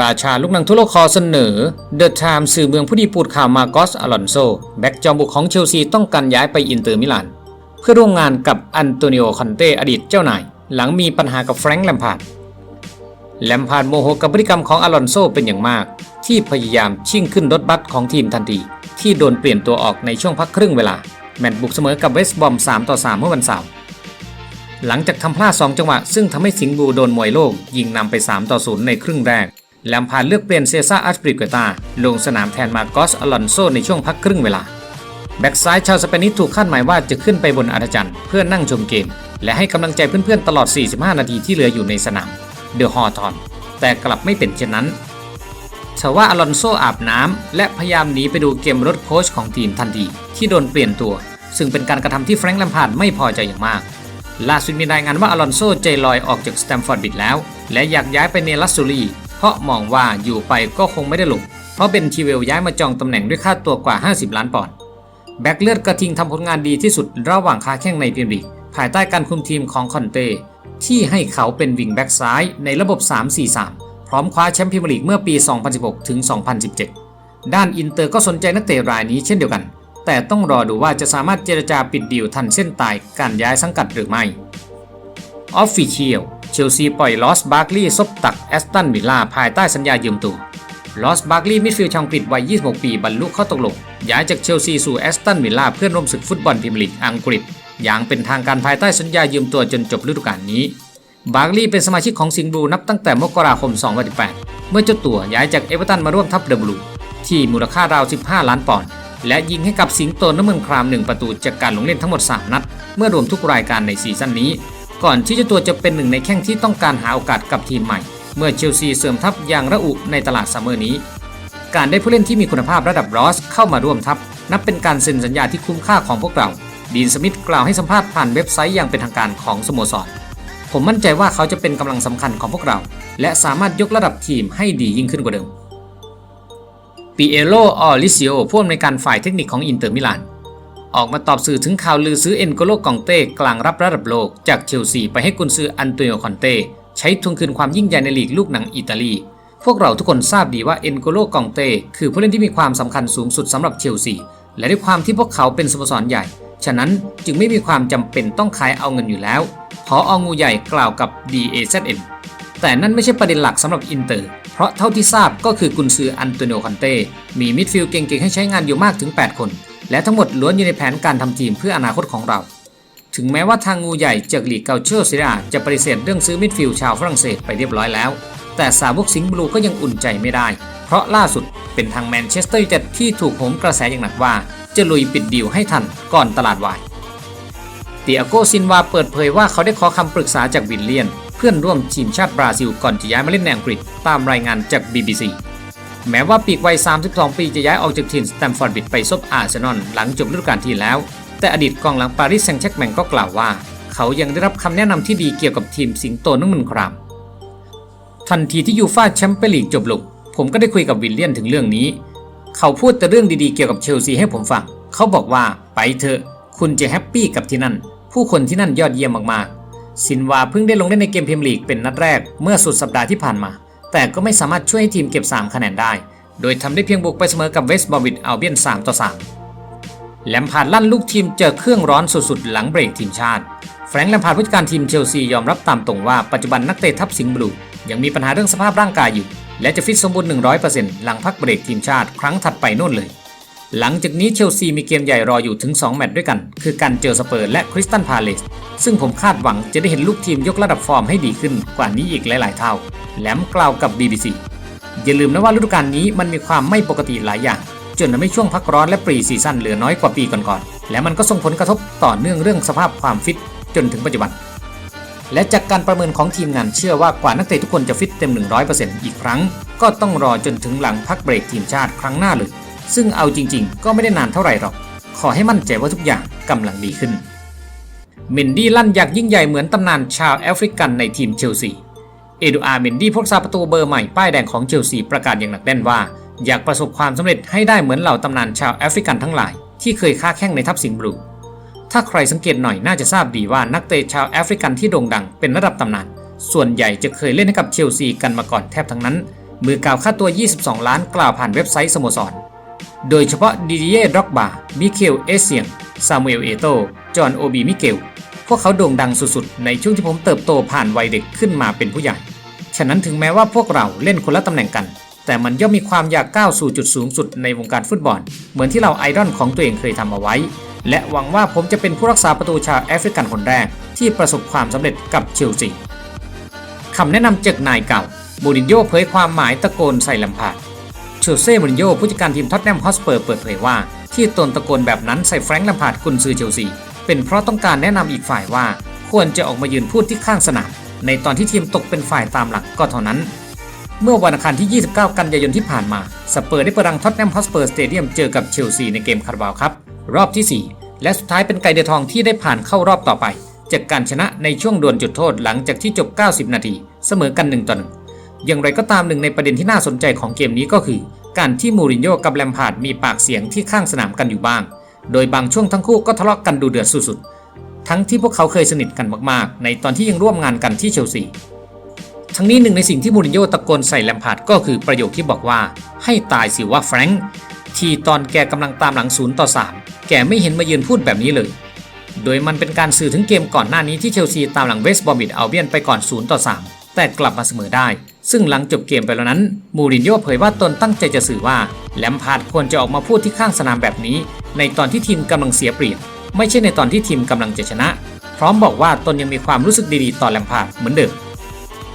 ราชาลูกหนังทั่วโลกคอเสนอ The Times สื่อเมืองผู้ดีปูดข่าวมาโกสอลอนโซ แบ็กจอมบุกของเชลซีต้องการย้ายไปอินเตอร์มิลาน เพื่อร่วมงานกับอันโตนิโอคอนเตอดีตเจ้านาย หลังมีปัญหากับแฟรงค์แลมพาร์ดแลมพาร์ดโมโหกับพฤติกรรมของอลอนโซเป็นอย่างมาก ที่พยายามชิ่งขึ้นรถบัสของทีมทันที ที่โดนเปลี่ยนตัวออกในช่วงพักครึ่งเวลา แมตช์บุกเสมอกับเวสต์บอม3ต่อ3เมื่อวันเสาร์หลังจากทำพลาด2จังหวะซึ่งทำให้สิงห์บูโดนมวยโลกยิงนำไป 3 ต่อ 0 ในครึ่งแรก แลมพาดเลือกเปลี่ยนเซซ่าอัชปริกเกตาลงสนามแทนมาโกสอลอนโซในช่วงพักครึ่งเวลา แบ็กซ้ายชาวสเปนิสถูกคาดหมายว่าจะขึ้นไปบนอาณาจักรเพื่อนั่งชมเกม และให้กำลังใจเพื่อนๆตลอด 45 นาทีที่เหลืออยู่ในสนามเดอะฮอทอนแต่กลับไม่เป็นเช่นนั้นทว่าอลอนโซอาบน้ำและพยายามหนีไปดูเกมรถโค้ชของทีมทันทีที่โดนเปลี่ยนตัว ซึ่งเป็นการกระทำที่แฟรงค์แลมพาร์ดไม่พอใจอย่างมากล่าสุดมีรายงานว่าอลอนโซใจลอยออกจากสแตมฟอร์ดบิดแล้ว และอยากย้ายไปเนลัสซูรี เพราะมองว่าอยู่ไปก็คงไม่ได้ลงเพราะเบนชีเวลย้ายมาจองตำแหน่งด้วยค่าตัวกว่า 50 ล้านปอนด์แบ็กเลือดกระทิงทำผลงานดีที่สุดระหว่างค้าแข่งในพรีเมียร์ลีกภายใต้การคุมทีมของคอนเต้ที่ให้เขาเป็นวิงแบ็กซ้ายในระบบ 3-4-3 พร้อมคว้าแชมป์พรีเมียร์ลีกเมื่อปี 2016 ถึง 2017 ด้านอินเตอร์ก็สนใจนักเตะรายนี้เช่นเดียวกัน แต่ต้องรอดูว่าจะสามารถเจรจาปิดดีลทันเส้นตายการย้ายสังกัดหรือไม่ ออฟฟิเชียลเชลซีปล่อยลอสบาร์กลีย์ซบตักแอสตันวิลล่าภายใต้สัญญายืมตัวลอสบาร์กลีย์มิดฟิลด์ชาวอังกฤษวัย 26 ปีบรรลุข้อตกลงย้ายจากเชลซีสู่แอสตันวิลล่าเพื่อร่วมศึกฟุตบอลพรีเมียร์ลีกอังกฤษ อย่างเป็นทางการภายใต้สัญญายืมตัวจนจบฤดูกาลนี้ บาร์กลีย์เป็นสมาชิกของสิงห์บลูนับตั้งแต่มกราคม 2018 เมื่อเจ้าตัวย้ายจากเอเวอร์ตันมาร่วมทัพเดอะบลูที่มูลค่าราว 15 ล้านปอนด์และยิงให้กับสิงโตน้ำเมืองครามหนึ่งประตูจากการลงเล่นทั้งหมด 3 นัด เมื่อรวมทุกรายการในซีซั่นนี้ ก่อนที่เจ้าตัวจะเป็นหนึ่งในแข้งที่ต้องการหาโอกาสกับทีมใหม่ เมื่อเชลซีเสริมทัพอย่างระอุในตลาดซัมเมอร์นี้ การได้ผู้เล่นที่มีคุณภาพระดับรอสเข้ามาร่วมทัพ นับเป็นการเซ็นสัญญาที่คุ้มค่าของพวกเราดีนสมิธกล่าวให้สัมภาษณ์ผ่านเว็บไซต์อย่างเป็นทางการของสโมสร ผมมั่นใจว่าเขาจะเป็นกำลังสำคัญของพวกเรา และสามารถยกระดับทีมให้ดียิ่งขึ้นกว่าเดิมปีเอโลออลิซิโอผู้อำนวยการฝ่ายเทคนิคของอินเตอร์มิลาน ออกมาตอบสื่อถึงข่าวลือซื้อเอ็นโกโลกองเต้กลางรับระดับโลก จากเชลซีไปให้กุนซืออันโตนิโอคอนเต้ใช้ทวงคืนความยิ่งใหญ่ในลีกลูกหนังอิตาลี พวกเราทุกคนทราบดีว่าเอ็นโกโลกองเต้คือผู้เล่นที่มีความสำคัญสูงสุดสำหรับเชลซีและด้วยความที่พวกเขาเป็นสโมสรใหญ่ ฉะนั้นจึงไม่มีความจำเป็นต้องขายเอาเงินอยู่แล้วพอองูใหญ่กล่าวกับ DAZN แต่นั่นไม่ใช่ประเด็นหลักสำหรับอินเตอร์ เพราะเท่าที่ทราบก็คือกุนซืออันโตนิโอคอนเต้มีมิดฟิลด์เก่งๆให้ใช้งานอยู่มากถึง 8 คน และทั้งหมดล้วนอยู่ในแผนการทำทีมเพื่ออนาคตของเรา ถึงแม้ว่าทางงูใหญ่จากลีกเกาเชอร์ซีราจะปฏิเสธเรื่องซื้อมิดฟิลด์ชาวฝรั่งเศสไปเรียบร้อยแล้ว แต่สาวกสิงห์บลูก็ยังอุ่นใจไม่ได้ เพราะล่าสุดเป็นทางแมนเชสเตอร์ยูไนเต็ดที่ถูกโหมกระแสอย่างหนักว่า จะลุยปิดดีลให้ทันก่อนตลาดวายเตียโกซินวาเปิดเผยว่าเขาได้ขอคำปรึกษาจากวิลเลียน เพื่อนร่วมทีมชาติบราซิลก่อนจะย้ายมาเล่นในอังกฤษตามรายงานจาก BBC แม้ว่าปีกวัย 32 ปีจะย้ายออกจากทีมสแตมฟอร์ดบิดไปซบอาร์เซนอลหลังจบฤดูกาลที่แล้ว แต่อดีตกองหลังปารีสแซงต์แชกแมงก็กล่าวว่า เขายังได้รับคำแนะนำที่ดีเกี่ยวกับทีมสิงโตนุ่มมืนครามทันทีที่ยูฟ่าแชมเปี้ยนลีกจบลงผมก็ได้คุยกับวิลเลียนถึงเรื่องนี้ เขาพูดแต่เรื่องดีๆเกี่ยวกับเชลซีให้ผมฟัง เขาบอกว่าไปเถอะ คุณจะแฮปปี้กับที่นั่น ผู้คนที่นั่นยอดเยี่ยมมากๆ ซินวาเพิ่งได้ลงเล่นในเกมพรีเมียร์ลีกเป็นนัดแรกเมื่อสุดสัปดาห์ที่ผ่านมา แต่ก็ไม่สามารถช่วยให้ทีมเก็บ 3 คะแนนได้ โดยทำได้เพียงบุกไปเสมอกับเวสต์บอวิดอัลเบียน3ต่อ3แลมพาร์ดลั่นลูกทีมเจอเครื่องร้อนสุดๆ หลังเบรกทีมชาติ แฟรงค์แลมพาร์ดผู้จัดการทีมเชลซียอมรับตามตรงว่าปัจจุบันนักเตะทัพสิงห์บลูยังมีปัญหาเรื่องสภาพร่างกายอยู่ และจะฟิตสมบูรณ์100%หลังพักเบรกทีมชาติครั้งถัดไปโน่นเลย หลังจากนี้เชลซีมีเกมใหญ่รออยู่ถึง 2 แมตช์ด้วยกัน คือการเจอสเปอร์และคริสตันพาเลสซึ่งผมคาดหวังจะได้เห็นลูกทีมยกระดับฟอร์มให้ดีขึ้นกว่านี้อีกหลาย ๆ เท่า แหลมกล่าวกับ BBC อย่าลืมนะว่าฤดูกาลนี้มันมีความไม่ปกติหลายอย่าง จนทำให้ช่วงพักร้อนและปรีซีซั่นเหลือน้อยกว่าปีก่อน ๆ และมันก็ส่งผลกระทบต่อเนื่องเรื่องสภาพความฟิตจนถึงปัจจุบัน และจากการประเมินของทีมงานเชื่อว่ากว่านักเตะทุกคนจะฟิตเต็ม 100%อีกครั้ง ก็ต้องรอจนถึงหลังพักเบรกทีมชาติครั้งหน้าเลย ซึ่งเอาจริงๆ ก็ไม่ได้นานเท่าไหร่หรอก ขอให้มั่นใจว่าทุกอย่างกำลังดีขึ้นเมนดี้ลั่นอยางยิ่งใหญ่เหมือนตำนานชาวแอฟริกันในทีมเชลซีเอดูอาร์เมนดี้ผู้รักษาประตูเบอร์ใหม่ป้ายแดงของเชลซีประกาศอย่างหนักแน่นว่า อยากประสบความสำเร็จให้ได้เหมือนเหล่าตำนานชาวแอฟริกันทั้งหลาย ที่เคยค้าแข่งในทัพสิงห์บลู ถ้าใครสังเกตหน่อยน่าจะทราบดีว่านักเตะชาวแอฟริกันที่โด่งดังเป็นระดับตำนาน ส่วนใหญ่จะเคยเล่นให้กับเชลซีกันมาก่อนแทบทั้งนั้น มือกล่าวค่าตัว 22 ล้านกล่าวผ่านเว็บไซต์สโมสร โดยเฉพาะดิดิเย่ด็อกบา มิเคล เอเซียง ซามูเอล เอโต จอห์น โอบี มิเกล พวกเขาโด่งดังสุดๆ ในช่วงที่ผมเติบโตผ่านวัยเด็กขึ้นมาเป็นผู้ใหญ่ ฉะนั้นถึงแม้ว่าพวกเราเล่นคนละตำแหน่งกัน แต่มันย่อมมีความอยากก้าวสู่จุดสูงสุดในวงการฟุตบอล เหมือนที่เราไอดอลของตัวเองเคยทำเอาไว้ และหวังว่าผมจะเป็นผู้รักษาประตูชาวแอฟริกันคนแรกที่ประสบความสำเร็จกับเชลซีคำแนะนำจากนายเก่ามูรินโญ่เผยความหมายตะโกนใส่ลำพาด ชเซ่มรินโญ่ผู้จัดการทีมท็อตแนมฮอสเปอร์เปิดเผยว่า ที่ตนตะโกนแบบนั้นใส่แฟรงค์ลำพาดกุนซือเชลซี เป็นเพราะต้องการแนะนำอีกฝ่ายว่า ควรจะออกมายืนพูดที่ข้างสนาม ในตอนที่ทีมตกเป็นฝ่ายตามหลักก็เท่านั้น เมื่อวันอังคารที่ 29 กันยายนที่ผ่านมาสเปอร์ได้ประดังท็อตแนมฮอสเปอร์สเตเดียมเจอกับเชลซีในเกมคาราบาวครับรอบที่ 4 และสุดท้ายเป็นไก่เดือทองที่ได้ผ่านเข้ารอบต่อไปจากการชนะในช่วงดวลจุดโทษหลังจากที่จบ 90 นาที เสมอกัน1ต่อ1 อย่างไรก็ตามหนึ่งในประเด็นที่น่าสนใจของเกมนี้ก็คือ การที่มูรินโญ่กับแลมพาร์ดมีปากเสียงที่ข้างสนามกันอยู่บ้าง โดยบางช่วงทั้งคู่ก็ทะเลาะกันดูเดือดสุดๆ ทั้งที่พวกเขาเคยสนิทกันมากๆ ในตอนที่ยังร่วมงานกันที่เชลซี ทั้งนี้หนึ่งในสิ่งที่มูรินโญ่ตะโกนใส่แลมพาร์ดก็คือประโยคที่บอกว่า ให้ตายสิว่าแฟรงค์ที่ตอนแกกำลังตามหลังศูนย์ต่อ3แกไม่เห็นมายืนพูดแบบนี้เลย โดยมันเป็นการสื่อถึงเกมก่อนหน้านี้ที่เชลซีตามหลังเวสต์บอมบิดอัลเบียนไปก่อน0ต่อ3 แต่กลับมาเสมอได้ ซึ่งหลังจบเกมไปแล้วนั้น มูรินโญ่เผยว่าตนตั้งใจจะสื่อว่า แลมพาร์ดควรจะออกมาพูดที่ข้างสนามแบบนี้ ในตอนที่ทีมกำลังเสียเปรียบ ไม่ใช่ในตอนที่ทีมกำลังจะชนะ พร้อมบอกว่าตนยังมีความรู้สึกดีๆ ต่อแลมพาร์ดเหมือนเดิม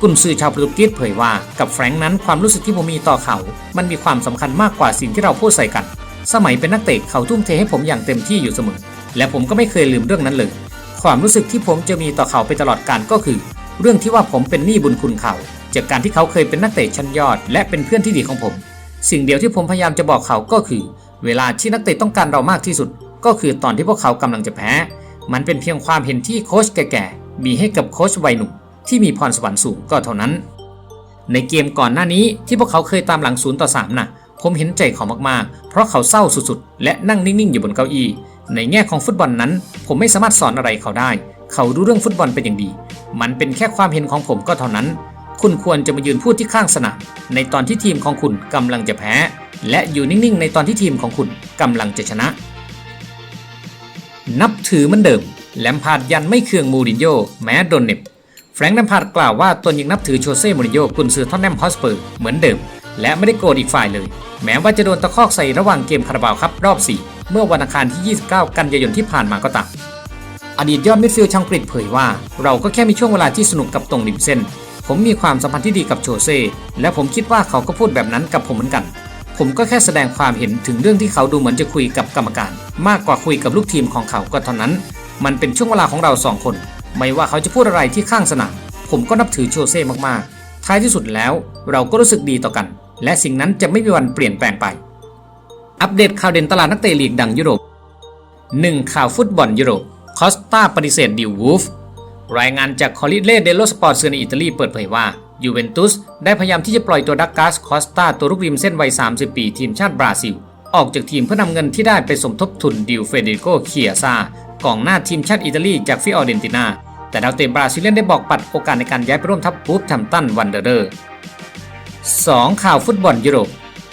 กุนซือชาวโปรตุเกสเผยว่า กับแฟรงค์นั้นความรู้สึกที่ผมมีต่อเขา มันมีความสำคัญมากกว่าสิ่งที่เราพูดใส่กัน สมัยเป็นนักเตะเขาทุ่มเทให้ผมอย่างเต็มที่อยู่เสมอ และผมก็ไม่เคยลืมเรื่องนั้นเลย ความรู้สึกที่ผมจะมีต่อเขาไปตลอดกาลก็คือ เรื่องที่ว่าผมเป็นหนี้บุญคุณเขาจากการที่เขาเคยเป็นนักเตะชั้นยอด และเป็นเพื่อนที่ดีของผม สิ่งเดียวที่ผมพยายามจะบอกเขาก็คือ เวลาที่นักเตะต้องการเรามากที่สุด ก็คือตอนที่พวกเขากำลังจะแพ้ มันเป็นเพียงความเห็นที่โค้ชแก่ๆมีให้กับโค้ชวัยหนุ่มที่มีพรสวรรค์สูงก็เท่านั้น ในเกมก่อนหน้านี้ที่พวกเขาเคยตามหลังศูนย์ต่อ3น่ะผมเห็นใจเขามากๆ เพราะเขาเศร้าสุดๆ และนั่งนิ่งๆ อยู่บนเก้าอี้ ในแง่ของฟุตบอลนั้น ผมไม่สามารถสอนอะไรเขาได้ เขารู้เรื่องฟุตบอลเป็นอย่างดี มันเป็นแค่ความเห็นของผมก็เท่านั้น คุณควรจะมายืนพูดที่ข้างสนามในตอนที่ทีมของคุณกำลังจะแพ้ และอยู่นิ่งๆ ในตอนที่ทีมของคุณกำลังจะชนะ นับถือมือนเดิมแลมพาร์ดยันไม่เคืองมูรินโญ่แม้โดนเน็บแฟรงค์แลมพาร์ดกล่าวว่าตนยังนับถือโชเซ่มูรินโญ่กุนซือท็อตแนมฮอสเปอร์เหมือนเดิม และไม่ได้โกรธอีกฝ่ายเลย แม้ว่าจะโดนตะคอกใส่ระหว่างเกมคาราบาวครับรอบ 4 เมื่อวันอังคารที่ 29 กันยายนที่ผ่านมาก็ตาม อดีตยอดมิดฟิลด์ชาวอังกฤษเผยว่า เราก็แค่มีช่วงเวลาที่สนุกกับตรงริมเส้น ผมมีความสัมพันธ์ที่ดีกับโชเซ่และผมคิดว่าเขาก็พูดแบบนั้นกับผมเหมือนกัน ผมก็แค่แสดงความเห็นถึงเรื่องที่เขาดูเหมือนจะคุยกับกรรมการ มากกว่าคุยกับลูกทีมของเขาก็เท่านั้น มันเป็นช่วงเวลาของเราสองคน ไม่ว่าเขาจะพูดอะไรที่ข้างสนามผมก็นับถือโชเซ่มากๆ ท้ายที่สุดแล้วเราก็รู้สึกดีต่อกัน และสิ่งนั้นจะไม่มีวันเปลี่ยนแปลงไป อัปเดตข่าวเด่นตลาดนักเตะลีกดังยุโรป 1. ข่าวฟุตบอลยุโรป อสตาปฏิเสธดิววูฟรายงานจากคอริเลเดโลสปอร์ตเซอร์ในอิตาลีเปิดเผยว่ายูเวนตุสได้พยายามที่จะปล่อยตัวดักกาสคอสตาตัวลูกริมเส้นวัย 30 ปีทีมชาติบราซิล ออกจากทีมเพื่อนำเงินที่ได้ไปสมทบทุนดิวเฟเดโกเคียซากองหน้าทีมชาติอิตาลีจากฟิออเรนตินา แต่ดาวเตะบราซิเลียนได้บอกปัดโอกาสในการย้ายไปร่วมทัพบูฟแทมตันวันเดอร์ 2. ข่าวฟุตบอลยุโรป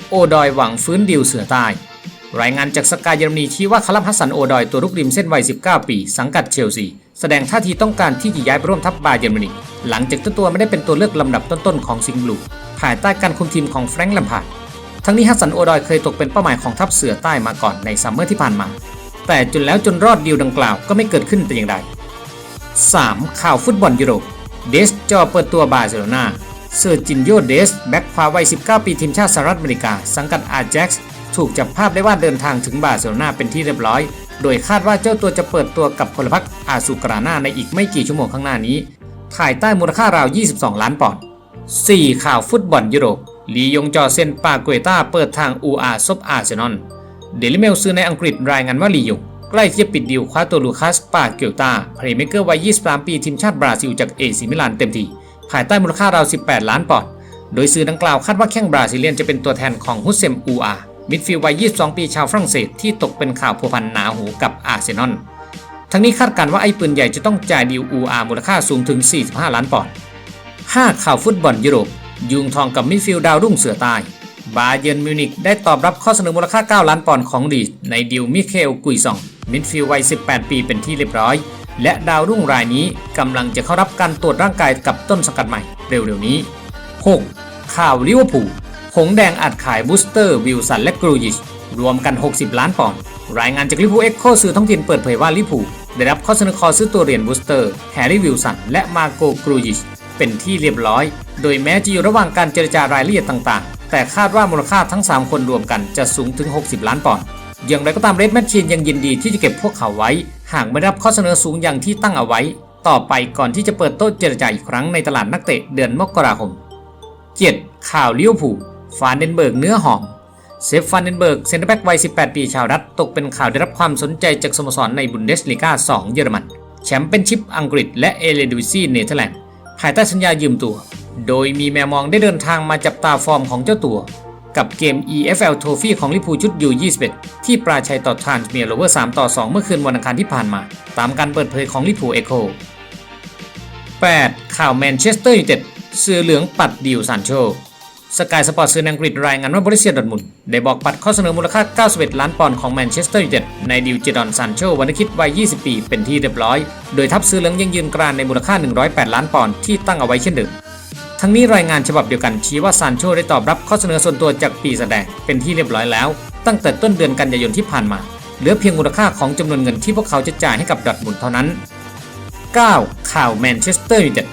โอดอยหวังฟื้นดิวเสือใต้ รายงานจากสกายเยอรมนีชี้ว่าคาลัมฮัสสันโอดอยตัวลูกริมเส้นวัย 19 ปี สังกัดเชลซี แสดงท่าทีต้องการที่จะย้ายไปร่วมทัพบาเยอรมนี หลังจากตัวไม่ได้เป็นตัวเลือกลำดับต้นๆของซิงบลูภายใต้การคุมทีมของแฟรงค์แลมพาร์ดทั้งนี้ฮัสสันโอดอยเคยตกเป็นเป้าหมายของทัพเสือใต้มาก่อนในซัมเมอร์ที่ผ่านมา แต่จนแล้วจนรอดดีลดังกล่าวก็ไม่เกิดขึ้นแต่อย่างใด 3. ข่าวฟุตบอลยุโรปเดสจอเปิดตัวบาร์เซโลนาเซอร์จินโยเดสแบ็กขวาวัย 19 ปีทีมชาติสหรัฐอเมริกา สังกัดอาแจ็กซ์ ถูกจับภาพได้ว่าเดินทางถึงบาร์เซโลนาเป็นที่เรียบร้อย โดยคาดว่าเจ้าตัวจะเปิดตัวกับพลพรรคอาซูกรานาในอีกไม่กี่ชั่วโมงข้างหน้านี้ภายใต้มูลค่าราว 22 ล้านปอนด์ 4. ข่าวฟุตบอลยุโรป ลียงจอเซนปาเกวต้าเปิดทางอูอาซบอาร์เซนอล เดลิเมลซื้อในอังกฤษรายงานว่าลียงใกล้ที่จะปิดดีลคว้าตัวลูคัสปาเกลตาเพลย์เมเกอร์วัย 23 ปีทีมชาติบราซิลจากเอซิมิลานเต็มทีภายใต้มูลค่าราว 18 ล้านปอนด์ โดยสื่อดังกล่าวคาดว่าแข้งบราซิเลียนจะเป็นตัวแทนของฮุสเซมอูอา มิดฟิลด์วัย 22 ปีชาวฝรั่งเศสที่ตกเป็นข่าวพัวพันหนาหูกับอาร์เซนอล ทั้งนี้คาดการณ์ว่าไอ้ปืนใหญ่จะต้องจ่ายดีลอูอามูลค่าสูงถึง 45 ล้านปอนด์ 5 ข่าวฟุตบอลยุโรป ยุงทองกับมิดฟิลด์ดาวรุ่งเสือใต้บาเยิร์นมิวนิกได้ตอบรับข้อเสนอมูลค่า 9 ล้านปอนด์ของลีดในดิวมิเคลกุยซอง มิดฟิลด์วัย 18 ปีเป็นที่เรียบร้อย และดาวรุ่งรายนี้กำลังจะเข้ารับการตรวจร่างกายกับต้นสังกัดใหม่ เร็วๆนี้ 6. ข่าวลิเวอร์พูล งแดงอัดขายบูสเตอร์วิลสันและกรูยิชรวมกัน 60 ล้านปอนด์รายงานจากลิพูเอ็กโคสื่อท้องถิ่นเปิดเผยว่าลิพูได้รับข้อเสนอขอซื้อตัวเหรียญบูสเตอร์แฮร์รี่วิลสันและมาโกกรูยิชเป็นที่เรียบร้อย โดยแม้จะอยู่ระหว่างการเจรจารายละเอียดต่างๆ แต่คาดว่ามูลค่าทั้ง 3 คนรวมกันจะสูงถึง 60 ล้านปอนด์อย่างไรก็ตามเรดแมชชีนยังยินดีที่จะเก็บพวกเขาไว้ หากไม่รับข้อเสนอสูงอย่างที่ตั้งเอาไว้ ต่อไปก่อนที่จะเปิดโต๊ะเจรจาอีกครั้งในตลาดนักเตะเดือนมกราคม 7. ข่าวลิเวอร์พูล ฟานเดนเบิร์กเนื้อหอมเซฟฟานเดนเบิร์กเซนเตอร์แบ็กวัย 18 ปีชาวดัตช์ตกเป็นข่าวได้รับความสนใจจากสโมสรในบุนเดสลีกา2 เยอรมัน แชมเปี้ยนชิพอังกฤษและเอเลดวิซีเนเธอร์แลนด์ภายใต้สัญญายืมตัว โดยมีแมวมองได้เดินทางมาจับตาฟอร์มของเจ้าตัว กับเกม EFL Trophy ของลิเวอร์พูชุดยู21ที่ปราชัยต่อทรานส์เมียร์โรเวอร์3ต่อ 2 เมื่อคืนวันอังคารที่ผ่านมา ตามการเปิดเผยของลิเวอร์พูเอโค 8. ข่าวแมนเชสเตอร์ยูไนเต็ดเสือเหลืองปัดดิวซานโช สกายสปอร์ตสื่ออังกฤษรายงานว่าบริเซียดอทมุนได้บอกปัดข้อเสนอมูลค่า 91 ล้านปอนด์ของแมนเชสเตอร์ยูไนเต็ดในดิวเจดอนซานโชวันคิดวัย 20 ปี เป็นที่เรียบร้อย โดยทัพซื้อเหลืองยังยืนกรานในมูลค่า 108 ล้านปอนด์ที่ตั้งเอาไว้เช่นเดิมทั้งนี้รายงานฉบับเดียวกันชี้ว่าซานโชได้ตอบรับข้อเสนอส่วนตัวจากปีแสดงเป็นที่เรียบร้อยแล้ว ตั้งแต่ต้นเดือนกันยายนที่ผ่านมา เหลือเพียงมูลค่าของจำนวนเงินที่พวกเขาจะจ่ายให้กับดอทมุนเท่านั้น 9. ข่าวแมนเชสเตอร์ยูไนเต็ด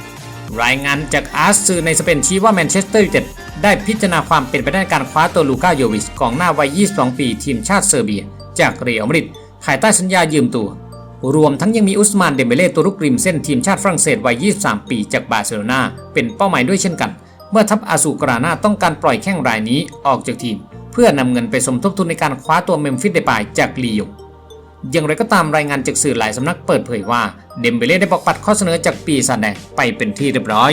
รายงานจากอาร์สสื่อในสเปนชี้ว่าแมนเชสเตอร์ยูไนเต็ด ได้พิจารณาความเป็นไปได้ในการคว้าตัวลูก้าโยวิชกองหน้าวัย 22 ปีทีมชาติเซอร์เบีย จากเรอัลมาดริดภายใต้สัญญายืมตัว รวมทั้งยังมีอุสมานเดมเบเล่ตัวรุกริมเส้นทีมชาติฝรั่งเศสวัย 23 ปีจากบาร์เซโลนาเป็นเป้าหมายด้วยเช่นกัน เมื่อทัพอาซูกรานาต้องการปล่อยแข้งรายนี้ออกจากทีม เพื่อนำเงินไปสมทบทุนในการคว้าตัวเมมฟิสเดปายจากลียงอย่างไรก็ตามรายงานจากสื่อหลายสำนักเปิดเผยว่าเดมเบเล่ได้บอกปัดข้อเสนอจากปีศาจแดงไปเป็นที่เรียบร้อย